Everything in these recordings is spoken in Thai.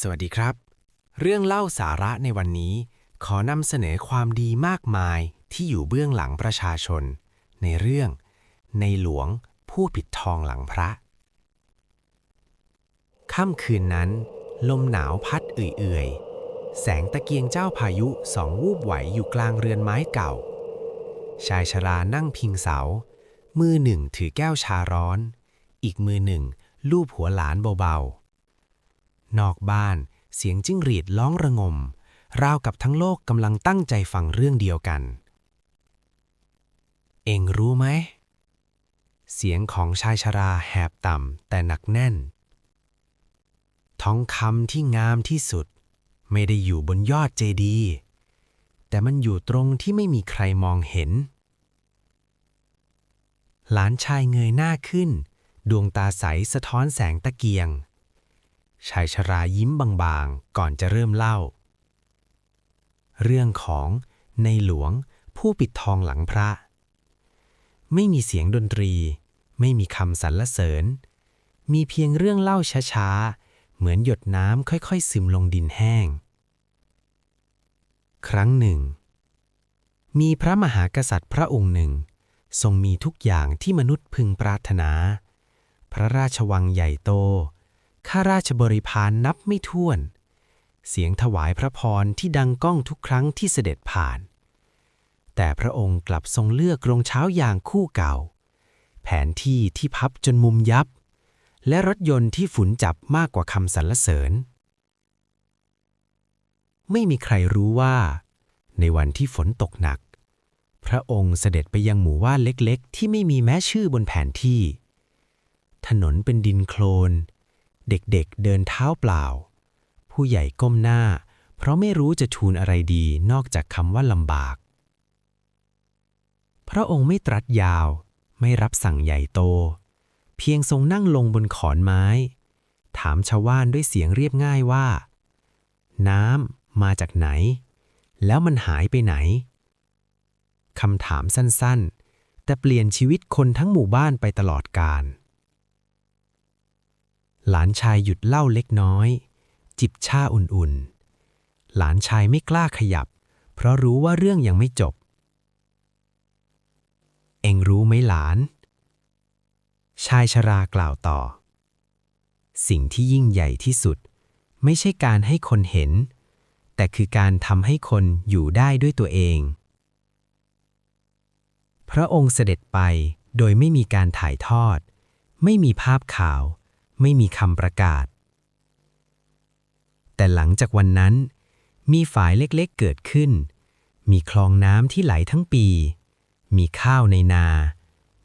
สวัสดีครับ เรื่องเล่าสาระในวันนี้ ขอนำเสนอความดีมากมายที่อยู่เบื้องหลังประชาชน ในเรื่อง ในหลวงผู้ปิดทองหลังพระ ค่ำคืนนั้น ลมหนาวพัดเอื่อยๆ แสงตะเกียงเจ้าพายุสองวูบไหวอยู่กลางเรือนไม้เก่า ชายชรานั่งพิงเสา มือหนึ่งถือแก้วชาร้อน อีกมือหนึ่งลูบหัวหลานเบาๆ นอกบ้าน เสียงจิ้งหรีดร้องระงม ราวกับทั้งโลกกำลังตั้งใจฟังเรื่องเดียวกัน เองรู้ไหม เสียงของชายชราแหบต่ำแต่หนักแน่น ทองคำที่งามที่สุด ไม่ได้อยู่บนยอดเจดีย์แต่มันอยู่ตรงที่ไม่มีใครมองเห็น หลานชายเงยหน้าขึ้น ดวงตาใสสะท้อนแสงตะเกียง ชายชรายิ้มบางๆ ก่อนจะเริ่มเล่า เรื่องของในหลวงผู้ปิดทองหลังพระ ไม่มีเสียงดนตรี ไม่มีคำสรรเสริญ มีเพียงเรื่องเล่าช้าๆ เหมือนหยดน้ำค่อยๆ ซึมลงดินแห้ง ครั้งหนึ่ง มีพระมหากษัตริย์พระองค์หนึ่ง ทรงมีทุกอย่างที่มนุษย์พึงปรารถนา พระราชวังใหญ่โต ข้าราชบริพารนับไม่ถ้วน เสียงถวายพระพรที่ดังก้องทุกครั้งที่เสด็จผ่าน แต่พระองค์กลับทรงเลือกรงเช้าอย่างคู่เก่า แผนที่ที่พับจนมุมยับ และรถยนต์ที่ฝุ่นจับมากกว่าคำสรรเสริญ ไม่มีใครรู้ว่า ในวันที่ฝนตกหนัก พระองค์เสด็จไปยังหมู่ว่านเล็กๆ ที่ไม่มีแม้ชื่อบนแผนที่ ถนนเป็นดินโคลน เด็กๆเดินเท้าเปล่า ผู้ใหญ่ก้มหน้า เพราะไม่รู้จะทูลอะไรดีนอกจากคำว่าลำบาก พระองค์ไม่ตรัสยาว ไม่รับสั่งใหญ่โต เพียงทรงนั่งลงบนขอนไม้ ถามชาวบ้านด้วยเสียงเรียบง่ายว่า น้ำมาจากไหน แล้วมันหายไปไหนคำถามสั้นๆ แต่เปลี่ยนชีวิตคนทั้งหมู่บ้านไปตลอดกาล หลานชายหยุดเล่าเล็กน้อย จิบชาอุ่นๆ หลานชายไม่กล้าขยับ เพราะรู้ว่าเรื่องยังไม่จบ เองรู้ไหมหลาน ชายชรากล่าวต่อ สิ่งที่ยิ่งใหญ่ที่สุด ไม่ใช่การให้คนเห็น แต่คือการทำให้คนอยู่ได้ด้วยตัวเอง พระองค์เสด็จไปโดยไม่มีการถ่ายทอด ไม่มีภาพข่าว ไม่มีคำประกาศ แต่หลังจากวันนั้น มีฝายเล็กๆเกิดขึ้น มีคลองน้ำที่ไหลทั้งปี มีข้าวในนา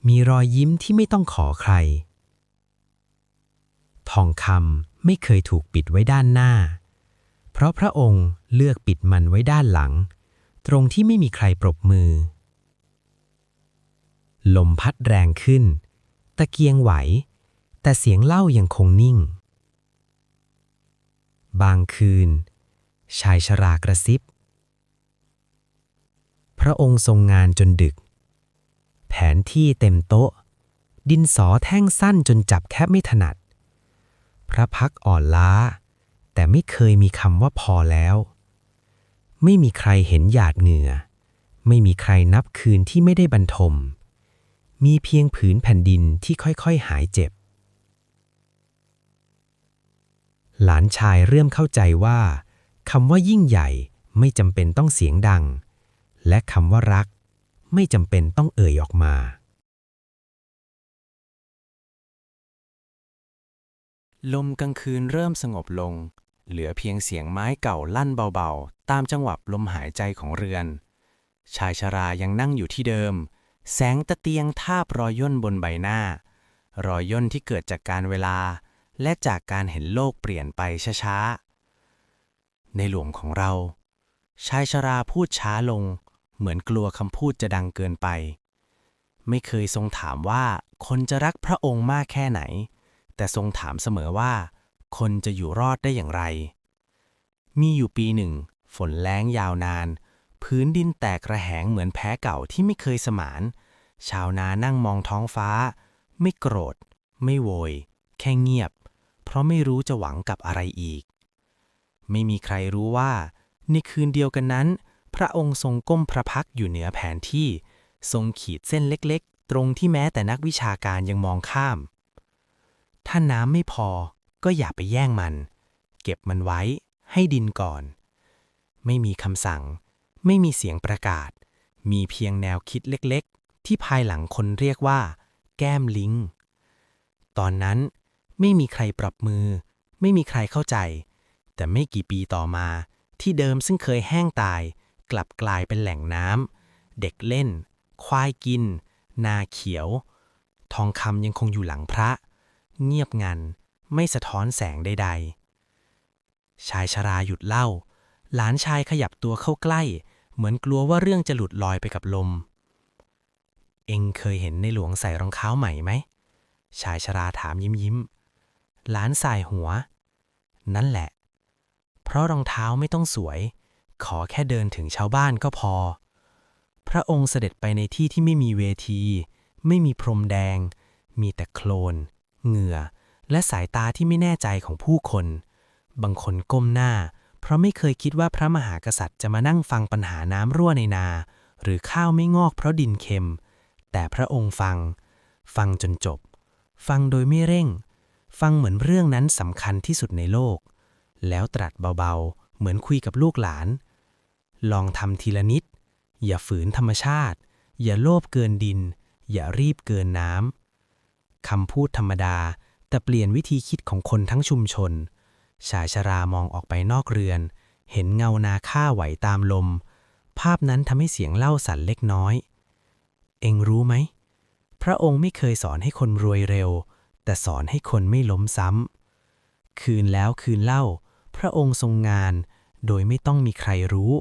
มีรอยยิ้มที่ไม่ต้องขอใคร ทองคำไม่เคยถูกปิดไว้ด้านหน้า เพราะพระองค์เลือกปิดมันไว้ด้านหลัง ตรงที่ไม่มีใครปรบมือ ลมพัดแรงขึ้น ตะเกียงไหว แต่เสียงเล่ายังคงนิ่ง บางคืน ชายชรากระซิบ พระองค์ทรงงานจนดึก แผนที่เต็มโต๊ะ ดินสอแท่งสั้นจนจับแคบไม่ถนัด พระพักอ่อนล้า แต่ไม่เคยมีคำว่าพอแล้ว ไม่มีใครเห็นหยาดเหงื่อ ไม่มีใครนับคืนที่ไม่ได้บรรทม มีเพียงผืนแผ่นดินที่ค่อยๆหายเจ็บ หลานชายเริ่มเข้าใจว่าคำว่ายิ่งใหญ่ไม่จำเป็นต้องเสียงดัง และคำว่ารัก ไม่จำเป็นต้องเอ่ยออกมา ลมกลางคืนเริ่มสงบลง เหลือเพียงเสียงไม้เก่าลั่นเบาๆ ตามจังหวะลมหายใจของเรือน ชายชรายังนั่งอยู่ที่เดิม แสงตะเตียงทาบรอยย่นบนใบหน้า รอยย่นที่เกิดจากการเวลา และจากการเห็นโลกเปลี่ยนไปช้าๆ ในหลวงของเรา ชายชราพูดช้าลง เหมือนกลัวคำพูดจะดังเกินไป ไม่เคยทรงถามว่าคนจะรักพระองค์มากแค่ไหน แต่ทรงถามเสมอว่า คนจะอยู่รอดได้อย่างไร มีอยู่ปีหนึ่ง ฝนแล้งยาวนาน พื้นดินแตกระแหงเหมือนแพ้เก่าที่ไม่เคยสมาน ชาวนานั่งมองท้องฟ้า ไม่โกรธ ไม่โวย แค่เงียบ เพราะไม่รู้จะหวังกับอะไรอีก ไม่มีใครรู้ว่าในคืนเดียวกันนั้น พระองค์ทรงก้มพระพักอยู่เหนือแผนที่ ทรงขีดเส้นเล็กๆ ตรงที่แม้แต่นักวิชาการยังมองข้าม ถ้าน้ำไม่พอก็อย่าไปแย่งมัน เก็บมันไว้ให้ดินก่อน ไม่มีคำสั่ง ไม่มีเสียงประกาศ มีเพียงแนวคิดเล็กๆ ที่ภายหลังคนเรียกว่า แก้มลิงตอนนั้น ไม่มีใครปรับมือ ไม่มีใครเข้าใจ แต่ไม่กี่ปีต่อมา ที่เดิมซึ่งเคยแห้งตาย กลับกลายเป็นแหล่งน้ำเด็กเล่น ควายกิน นาเขียว ทองคำยังคงอยู่หลังพระ เงียบงัน ไม่สะท้อนแสงใดๆ ชายชราหยุดเล่า หลานชายขยับตัวเข้าใกล้ เหมือนกลัวว่าเรื่องจะหลุดลอยไปกับลม เองเคยเห็นในหลวงใส่รองเท้าใหม่ไหมชายชราถามยิ้มยิ้ม หลานสายหัว นั่นแหละ เพราะรองเท้าไม่ต้องสวย ขอแค่เดินถึงชาวบ้านก็พอ พระองค์เสด็จไปในที่ที่ไม่มีเวที ไม่มีพรมแดง มีแต่โคลน เหงื่อ และสายตาที่ไม่แน่ใจของผู้คน บางคนก้มหน้า เพราะไม่เคยคิดว่าพระมหากษัตริย์จะมานั่งฟังปัญหาน้ำรั่วในนา หรือข้าวไม่งอกเพราะดินเค็ม แต่พระองค์ฟัง ฟังจนจบ ฟังโดยไม่เร่ง ฟังเหมือนเรื่องนั้นสำคัญที่สุดในโลก แล้วตรัสเบาๆ เหมือนคุยกับลูกหลาน ลองทำทีละนิด อย่าฝืนธรรมชาติ อย่าโลภเกินดิน อย่ารีบเกินน้ำคำพูดธรรมดา แต่เปลี่ยนวิธีคิดของคนทั้งชุมชน ชายชรามองออกไปนอกเรือน เห็นเงานาข้าไหวตามลม ภาพนั้นทำให้เสียงเล่าสั่นเล็กน้อย เอ็งรู้ไหม พระองค์ไม่เคยสอนให้คนรวยเร็ว แต่สอนให้คนไม่ล้มซ้ำ คืนแล้วคืนเล่า พระองค์ทรงงาน โดยไม่ต้องมีใครรู้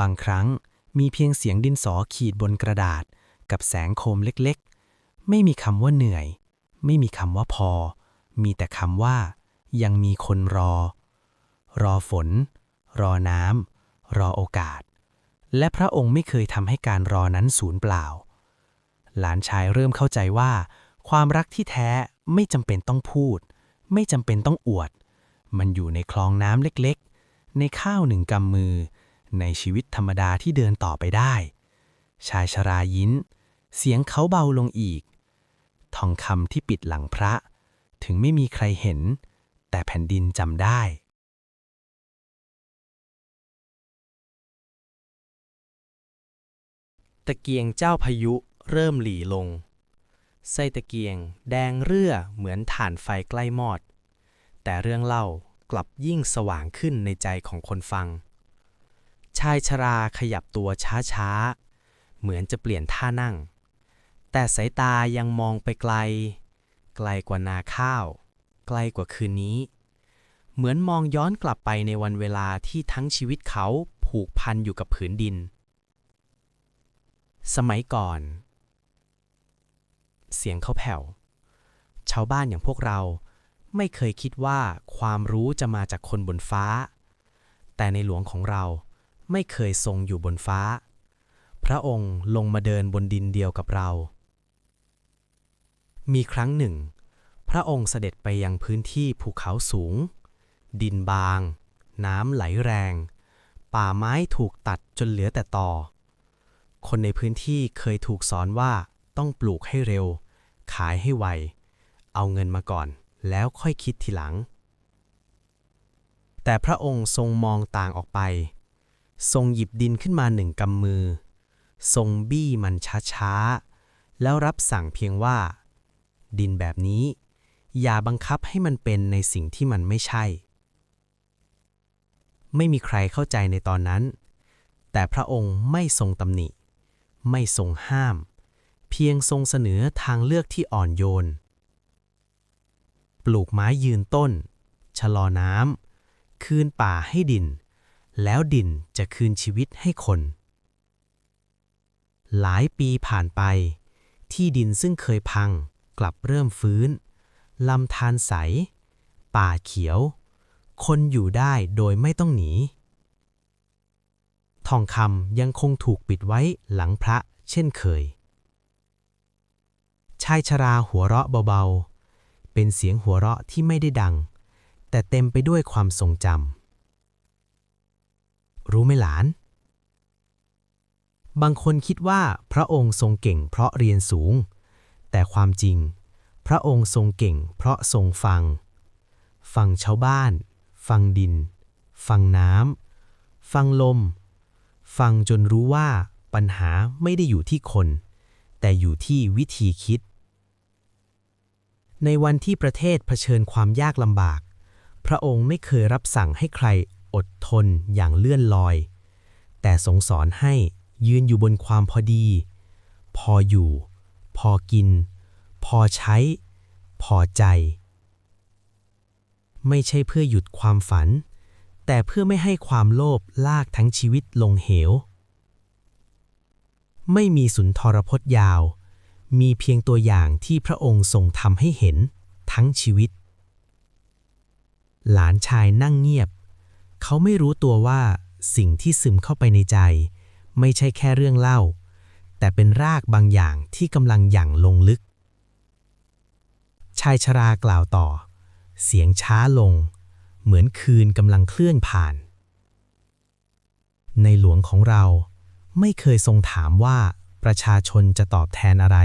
บางครั้งมีเพียงเสียงดินสอขีดบนกระดาษ กับแสงโคมเล็กๆ ไม่มีคำว่าเหนื่อย ไม่มีคำว่าพอ มีแต่คำว่า ยังมีคนรอ รอฝน รอน้ำรอโอกาส และพระองค์ไม่เคยทำให้การรอนั้นสูญเปล่า หลานชายเริ่มเข้าใจว่า ความรักที่แท้ ไม่จำเป็นต้องพูด ไม่จำเป็นต้องอวด มันอยู่ในคลองน้ำเล็กๆ ในข้าวหนึ่งกำมือ ในชีวิตธรรมดาที่เดินต่อไปได้ ชายชรายิ้น เสียงเขาเบาลงอีก ทองคำที่ปิดหลังพระ ถึงไม่มีใครเห็น แต่แผ่นดินจำได้ตะเกียงเจ้าพายุเริ่มหลีลง ไส้ตะเกียง แดงเรื่อเหมือนถ่านไฟใกล้มอด แต่เรื่องเล่ากลับยิ่งสว่างขึ้นในใจของคนฟัง ชายชราขยับตัวช้าๆ เหมือนจะเปลี่ยนท่านั่ง แต่สายตายังมองไปไกล ไกลกว่านาข้าว ไกลกว่าคืนนี้ เหมือนมองย้อนกลับไปในวันเวลาที่ทั้งชีวิตเขาผูกพันอยู่กับผืนดิน สมัยก่อน เสียงเขาแผ่ว ชาวบ้านอย่างพวกเราไม่เคยคิดว่าความรู้จะมาจากคนบนฟ้า แต่ในหลวงของเราไม่เคยทรงอยู่บนฟ้า พระองค์ลงมาเดินบนดินเดียวกับเรา มีครั้งหนึ่ง พระองค์เสด็จไปยังพื้นที่ภูเขาสูง ดินบาง น้ำไหลแรง ป่าไม้ถูกตัดจนเหลือแต่ตอ คนในพื้นที่เคยถูกสอนว่า ต้องปลูกให้เร็ว ขายให้ไว เอาเงินมาก่อน แล้วค่อยคิดทีหลัง แต่พระองค์ทรงมองต่างออกไป ทรงหยิบดินขึ้นมาหนึ่งกำมือ ทรงบี้มันช้าๆ แล้วรับสั่งเพียงว่า ดินแบบนี้ อย่าบังคับให้มันเป็นในสิ่งที่มันไม่ใช่ ไม่มีใครเข้าใจในตอนนั้น แต่พระองค์ไม่ทรงตำหนิ ไม่ทรงห้าม เพียงทรงเสนอทางเลือกที่อ่อนโยน ปลูกไม้ยืนต้น ชะลอน้ำ คืนป่าให้ดิน แล้วดินจะคืนชีวิตให้คน หลายปีผ่านไป ที่ดินซึ่งเคยพัง กลับเริ่มฟื้น ลำธารใส ป่าเขียว คนอยู่ได้โดยไม่ต้องหนีทองคำยังคงถูกปิดไว้หลังพระเช่นเคย ชายชราหัวเราะเบาๆ เป็นเสียงหัวเราะที่ไม่ได้ดัง แต่เต็มไปด้วยความทรงจำ รู้ไหมหลาน บางคนคิดว่าพระองค์ทรงเก่งเพราะเรียนสูง แต่ความจริง พระองค์ทรงเก่งเพราะทรงฟัง ฟังชาวบ้าน ฟังดิน ฟังน้ำ ฟังลม ฟังจนรู้ว่าปัญหาไม่ได้อยู่ที่คน แต่อยู่ที่วิธีคิด ในวันที่ประเทศเผชิญความยากลำบาก พระองค์ไม่เคยรับสั่งให้ใครอดทนอย่างเลื่อนลอย แต่ทรงสอนให้ยืนอยู่บนความพอดี พออยู่ พอกิน พอใช้ พอใจ ไม่ใช่เพื่อหยุดความฝัน แต่เพื่อไม่ให้ความโลภลากทั้งชีวิตลงเหว ไม่มีสุนทรพจน์ยาว มีเพียงตัวอย่างที่พระองค์ทรงทำให้เห็นทั้งชีวิต หลานชายนั่งเงียบ เขาไม่รู้ตัวว่าสิ่งที่ซึมเข้าไปในใจ ไม่ใช่แค่เรื่องเล่า แต่เป็นรากบางอย่างที่กำลังหยั่งลงลึก ชายชรากล่าวต่อ เสียงช้าลง เหมือนคืนกำลังเคลื่อนผ่าน ในหลวงของเราไม่เคยทรงถามว่า ประชาชนจะตอบแทนอะไร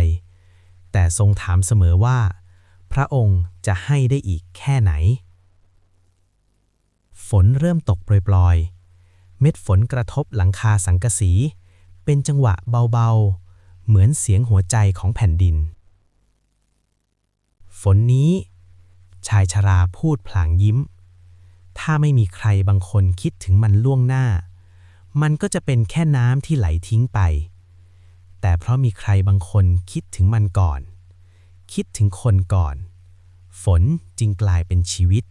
แต่ทรงถามเสมอว่า พระองค์จะให้ได้อีกแค่ไหน ฝนเริ่มตกโปรยๆ เม็ดฝนกระทบหลังคาสังกะสี เป็นจังหวะเบาๆ เหมือนเสียงหัวใจของแผ่นดิน ฝนนี้ ชายชราพูดพลางยิ้ม ถ้าไม่มีใครบางคนคิดถึงมันล่วงหน้า มันก็จะเป็นแค่น้ำที่ไหลทิ้งไป เพราะมีใครบางคนคิดถึงมันก่อน คิดถึงคนก่อน ฝนจึงกลายเป็นชีวิต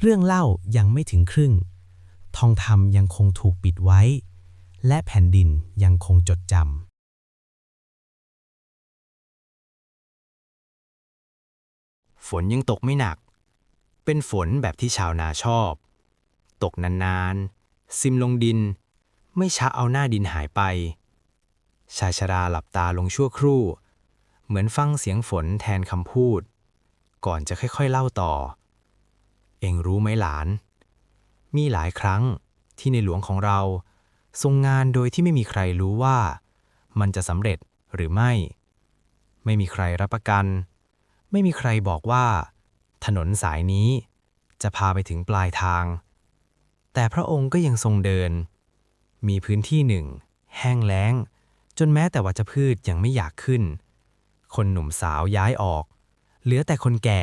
เรื่องเล่ายังไม่ถึงครึ่ง ทองธรรมยังคงถูกปิดไว้ และแผ่นดินยังคงจดจำฝนยังตกไม่หนัก เป็นฝนแบบที่ชาวนาชอบ ตกนานๆ ซิมลงดิน ไม่ช้าเอาหน้าดินหายไป ชายชราหลับตาลงชั่วครู่ เหมือนฟังเสียงฝนแทนคำพูด ก่อนจะค่อยๆเล่าต่อ เองรู้ไหมหลาน มีหลายครั้งที่ในหลวงของเรา ทรงงานโดยที่ไม่มีใครรู้ว่า มันจะสำเร็จหรือไม่ ไม่มีใครรับประกัน ไม่มีใครบอกว่า ถนนสายนี้จะพาไปถึงปลายทาง แต่พระองค์ก็ยังทรงเดิน มีพื้นที่หนึ่ง แห้งแล้ง จนแม้แต่วัชพืชยังไม่อยากขึ้น คนหนุ่มสาวย้ายออก เหลือแต่คนแก่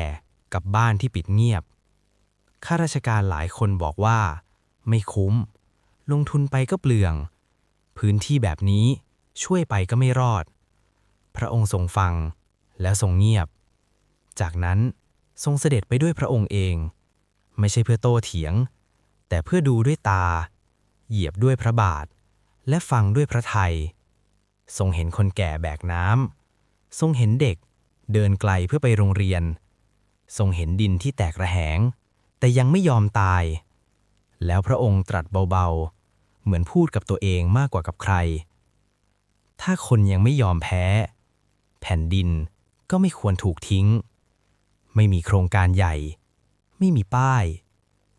กับบ้านที่ปิดเงียบ ข้าราชการหลายคนบอกว่า ไม่คุ้ม ลงทุนไปก็เปลือง พื้นที่แบบนี้ช่วยไปก็ไม่รอด พระองค์ทรงฟังแล้วทรงเงียบ จากนั้นทรงเสด็จไปด้วยพระองค์เอง ไม่ใช่เพื่อโต้เถียง แต่เพื่อดูด้วยตา เหยียบด้วยพระบาท และฟังด้วยพระทัย ทรงเห็นคนแก่แบกน้ำทรงเห็นเด็ก เดินไกลเพื่อไปโรงเรียน ทรงเห็นดินที่แตกระแหง แต่ยังไม่ยอมตาย แล้วพระองค์ตรัสเบาๆ เหมือนพูดกับตัวเองมากกว่ากับใคร ถ้าคนยังไม่ยอมแพ้ แผ่นดินก็ไม่ควรถูกทิ้ง ไม่มีโครงการใหญ่ ไม่มีป้าย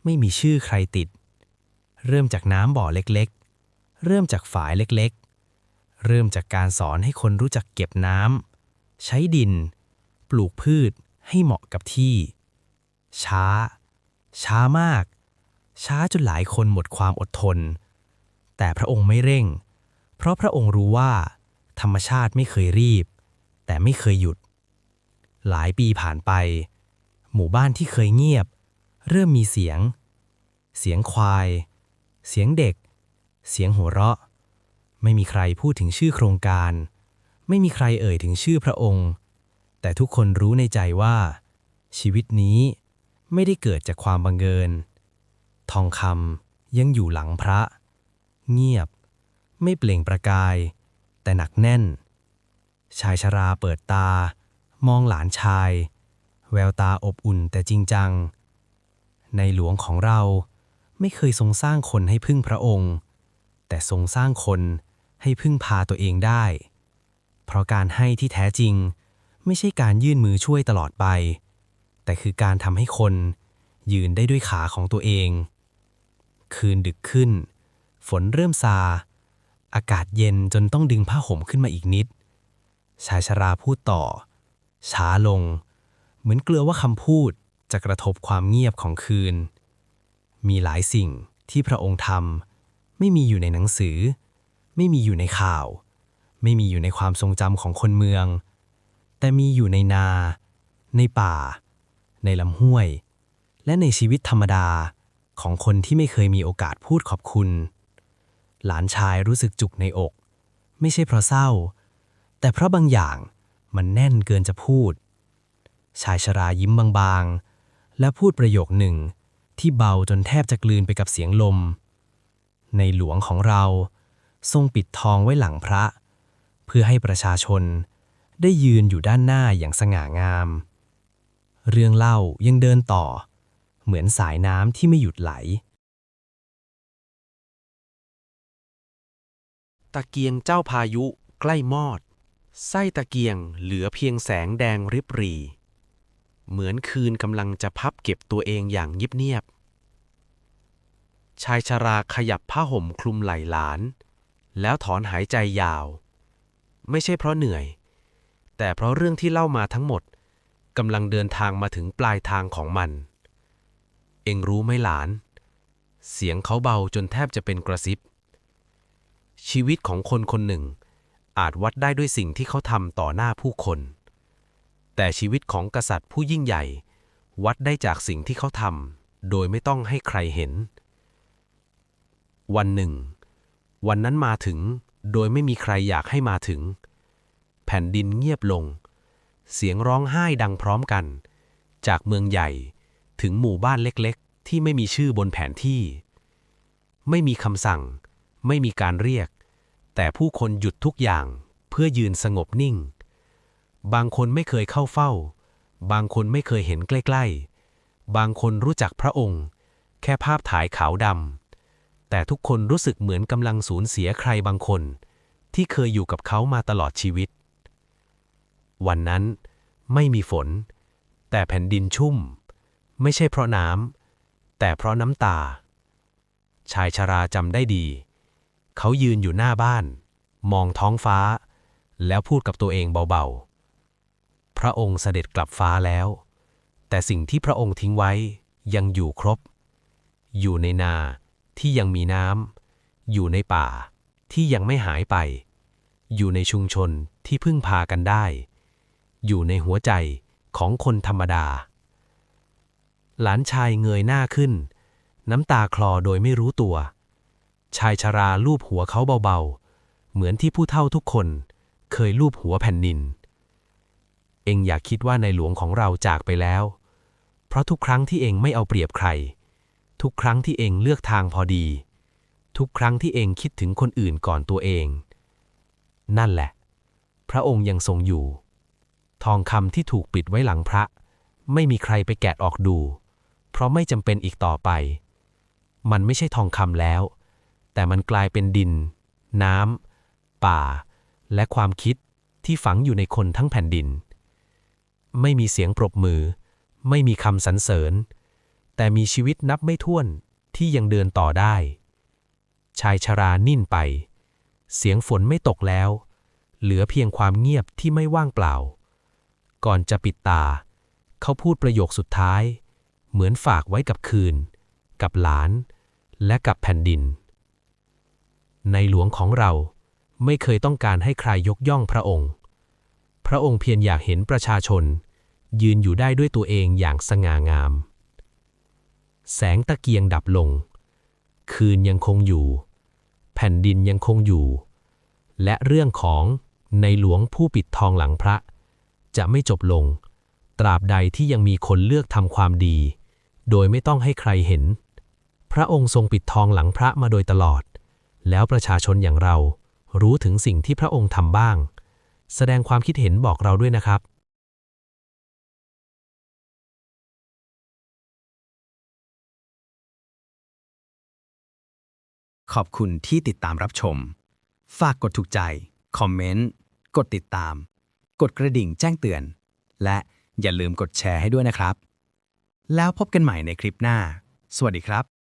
ไม่มีชื่อใครติด เริ่มจากน้ำบ่อเล็กๆ เริ่มจากฝายเล็กๆ เริ่มจากการสอนให้คนรู้จักเก็บน้ำ ใช้ดิน ปลูกพืชให้เหมาะกับที่ ช้า ช้ามาก ช้าจนหลายคนหมดความอดทน แต่พระองค์ไม่เร่ง เพราะพระองค์รู้ว่า ธรรมชาติไม่เคยรีบ แต่ไม่เคยหยุด หลายปีผ่านไป หมู่บ้านที่เคยเงียบ เริ่มมีเสียง เสียงควาย เสียงเด็ก เสียงหัวเราะ ไม่มีใครพูดถึงชื่อโครงการ ไม่มีใครเอ่ยถึงชื่อพระองค์ แต่ทุกคนรู้ในใจว่า ชีวิตนี้ไม่ได้เกิดจากความบังเอิญ ทองคำยังอยู่หลังพระ เงียบ ไม่เปล่งประกาย แต่หนักแน่น ชายชราเปิดตา มองหลานชาย แววตาอบอุ่นแต่จริงจัง ในหลวงของเราไม่เคยทรงสร้างคนให้พึ่งพระองค์ แต่ทรงสร้างคน ให้พึ่งพาตัวเองได้ เพราะการให้ที่แท้จริง ไม่ใช่การยื่นมือช่วยตลอดไป แต่คือการทำให้คน ยืนได้ด้วยขาของตัวเอง คืนดึกขึ้น ฝนเริ่มซา อากาศเย็นจนต้องดึงผ้าห่มขึ้นมาอีกนิด ชายชราพูดต่อ ช้าลง เหมือนเกลือว่าคำพูดจะกระทบความเงียบของคืน มีหลายสิ่งที่พระองค์ทำไม่มีอยู่ในหนังสือ ไม่มีอยู่ในข่าว ไม่มีอยู่ในความทรงจำของคนเมือง แต่มีอยู่ในนา ในป่า ในลำห้วย และในชีวิตธรรมดาของคนที่ไม่เคยมีโอกาสพูดขอบคุณ หลานชายรู้สึกจุกในอก ไม่ใช่เพราะเศร้า แต่เพราะบางอย่างมันแน่นเกินจะพูด ชายชรายิ้มบางๆ และพูดประโยคหนึ่งที่เบาจนแทบจะกลืนไปกับเสียงลม ในหลวงของเรา ทรงปิดทองไว้หลังพระ เพื่อให้ประชาชนได้ยืนอยู่ด้านหน้าอย่างสง่างาม เรื่องเล่ายังเดินต่อ เหมือนสายน้ำที่ไม่หยุดไหล ตะเกียงเจ้าพายุใกล้มอด ไส้ตะเกียงเหลือเพียงแสงแดงริบหรี เหมือนคืนกำลังจะพับเก็บตัวเองอย่างเงียบๆชายชราขยับผ้าห่มคลุมไหล่หลาน แล้วถอนหายใจยาว ไม่ใช่เพราะเหนื่อย แต่เพราะเรื่องที่เล่ามาทั้งหมดกำลังเดินทางมาถึงปลายทางของมัน เองรู้ไหมหลาน เสียงเขาเบาจนแทบจะเป็นกระซิบ ชีวิตของคนคนหนึ่ง อาจวัดได้ด้วยสิ่งที่เขาทำต่อหน้าผู้คน แต่ชีวิตของกษัตริย์ผู้ยิ่งใหญ่ วัดได้จากสิ่งที่เขาทำโดยไม่ต้องให้ใครเห็น วันหนึ่ง วันนั้นมาถึง โดยไม่มีใครอยากให้มาถึง แผ่นดินเงียบลง เสียงร้องไห้ดังพร้อมกัน จากเมืองใหญ่ถึงหมู่บ้านเล็กๆ ที่ไม่มีชื่อบนแผนที่ ไม่มีคำสั่ง ไม่มีการเรียก แต่ผู้คนหยุดทุกอย่างเพื่อยืนสงบนิ่ง บางคนไม่เคยเข้าเฝ้า บางคนไม่เคยเห็นใกล้ ๆ บางคนรู้จักพระองค์ แค่ภาพถ่ายขาวดำ แต่ทุกคนรู้สึกเหมือนกำลังสูญเสียใครบางคน ที่เคยอยู่กับเขามาตลอดชีวิต วันนั้นไม่มีฝน แต่แผ่นดินชุ่ม ไม่ใช่เพราะน้ำแต่เพราะน้ำตา ชายชราจำได้ดี เขายืนอยู่หน้าบ้าน มองท้องฟ้า แล้วพูดกับตัวเองเบาๆ พระองค์เสด็จกลับฟ้าแล้ว แต่สิ่งที่พระองค์ทิ้งไว้ยังอยู่ครบ อยู่ในนา ที่ยังมีน้ำอยู่ในป่าที่ยังไม่หายไป อยู่ในชุมชนที่พึ่งพากันได้ อยู่ในหัวใจของคนธรรมดา หลานชายเงยหน้าขึ้น น้ำตาคลอโดยไม่รู้ตัว ชายชราลูบหัวเขาเบาๆ เหมือนที่ผู้เฒ่าทุกคนเคยลูบหัวแผ่นดิน เองอย่าคิดว่าในหลวงของเราจากไปแล้ว เพราะทุกครั้งที่เองไม่เอาเปรียบใคร ทุกครั้งที่เองเลือกทางพอดี ทุกครั้งที่เองคิดถึงคนอื่นก่อนตัวเอง นั่นแหละ พระองค์ยังทรงอยู่ ทองคำที่ถูกปิดไว้หลังพระ ไม่มีใครไปแกะออกดู เพราะไม่จำเป็นอีกต่อไป มันไม่ใช่ทองคำแล้ว แต่มันกลายเป็นดิน น้ำป่า และความคิดที่ฝังอยู่ในคนทั้งแผ่นดิน ไม่มีเสียงปรบมือ ไม่มีคำสรรเสริญ แต่มีชีวิตนับไม่ถ้วนที่ยังเดินต่อได้ ชายชรานิ่นไป เสียงฝนไม่ตกแล้ว เหลือเพียงความเงียบที่ไม่ว่างเปล่า ก่อนจะปิดตา เขาพูดประโยคสุดท้าย เหมือนฝากไว้กับคืน กับหลาน และกับแผ่นดิน ในหลวงของเราไม่เคยต้องการให้ใครยกย่องพระองค์ พระองค์เพียงอยากเห็นประชาชน ยืนอยู่ได้ด้วยตัวเองอย่างสง่างาม แสงตะเกียงดับลง คืนยังคงอยู่ แผ่นดินยังคงอยู่ และเรื่องของในหลวงผู้ปิดทองหลังพระ จะไม่จบลง ตราบใดที่ยังมีคนเลือกทำความดี โดยไม่ต้องให้ใครเห็น พระองค์ทรงปิดทองหลังพระมาโดยตลอด แล้วประชาชนอย่างเรารู้ถึงสิ่งที่พระองค์ทำบ้าง แสดงความคิดเห็นบอกเราด้วยนะครับ ขอบคุณที่ติดตามรับชม ฝากกดถูกใจ คอมเมนต์ กดติดตาม กดกระดิ่งแจ้งเตือน และอย่าลืมกดแชร์ให้ด้วยนะครับ แล้วพบกันใหม่ในคลิปหน้า สวัสดีครับ